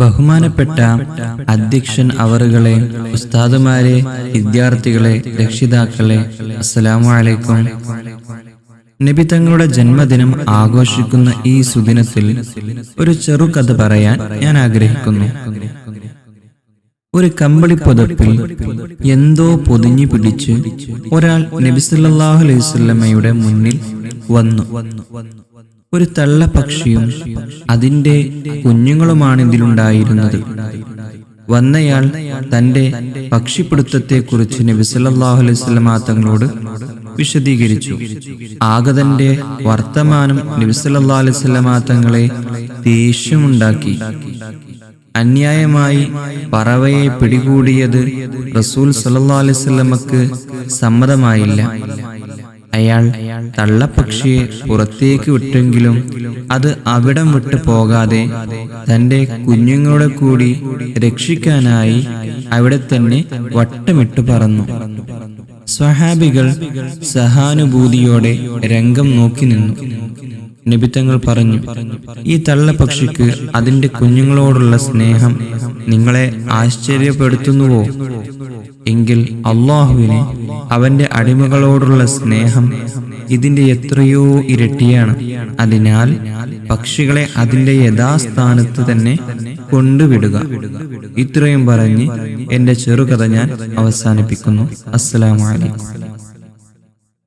ബഹുമാനപ്പെട്ട അധ്യക്ഷൻ അവറുകളെ ഉസ്താദുമാരെ വിദ്യാർത്ഥികളെ രക്ഷിതാക്കളെ അസ്സലാമു അലൈക്കും. നബി തങ്ങളുടെ ജന്മദിനം ആഘോഷിക്കുന്ന ഈ സുദിനത്തിൽ ഒരു ചെറുകഥ പറയാൻ ഞാൻ ആഗ്രഹിക്കുന്നു. ഒരു കമ്പളി പുതപ്പിൽ എന്തോ പൊതിഞ്ഞു പിടിച്ച് ഒരാൾ നബി സല്ലല്ലാഹു അലൈഹി വസല്ലമയുടെ മുന്നിൽ വന്നു. ഒരു തള്ളപ്പക്ഷിയും അതിന്റെ കുഞ്ഞുങ്ങളുമാണ് ഇതിലുണ്ടായിരുന്നത്. വന്നയാൾ തന്റെ പക്ഷിപ്പിടുത്തത്തെക്കുറിച്ച് നബി സല്ലല്ലാഹു അലൈഹി വസല്ലമ തങ്ങളോട് വിശദീകരിച്ചു. ആഗതന്റെ വർത്തമാനം നബി സല്ലല്ലാഹു അലൈഹി വസല്ലമ തങ്ങളെ ദേഷ്യമുണ്ടാക്കി. അന്യായമായി പറവയെ പിടികൂടിയത് റസൂൽ സല്ലല്ലാഹു അലൈഹി വസല്ലമക്ക് സമ്മതമായില്ല. അയാൾ തള്ളപ്പക്ഷിയെ പുറത്തേക്ക് വിട്ടെങ്കിലും അത് അവിടം വിട്ടു പോകാതെ തന്റെ കുഞ്ഞുങ്ങളുടെ കൂടി രക്ഷിക്കാനായി അവിടെ തന്നെ വട്ടമിട്ട് പറന്നു. സ്വഹാബികൾ സഹാനുഭൂതിയോടെ രംഗം നോക്കി നിന്നു. നിബിത്തങ്ങൾ പറഞ്ഞു ഈ തള്ളപ്പക്ഷിക്ക് അതിന്റെ കുഞ്ഞുങ്ങളോടുള്ള സ്നേഹം നിങ്ങളെ ആശ്ചര്യപ്പെടുത്തുന്നുവോ? എങ്കിൽ അള്ളാഹുവിന് അവന്റെ അടിമകളോടുള്ള സ്നേഹം ഇതിന്റെ എത്രയോ ഇരട്ടിയാണ്. അതിനാൽ പക്ഷികളെ അതിന്റെ യഥാസ്ഥാനത്ത് തന്നെ കൊണ്ടുവിടുക. ഇത്രയും പറഞ്ഞ് എന്റെ ചെറുകഥ ഞാൻ അവസാനിപ്പിക്കുന്നു. അസ്സലാമലൈക്കും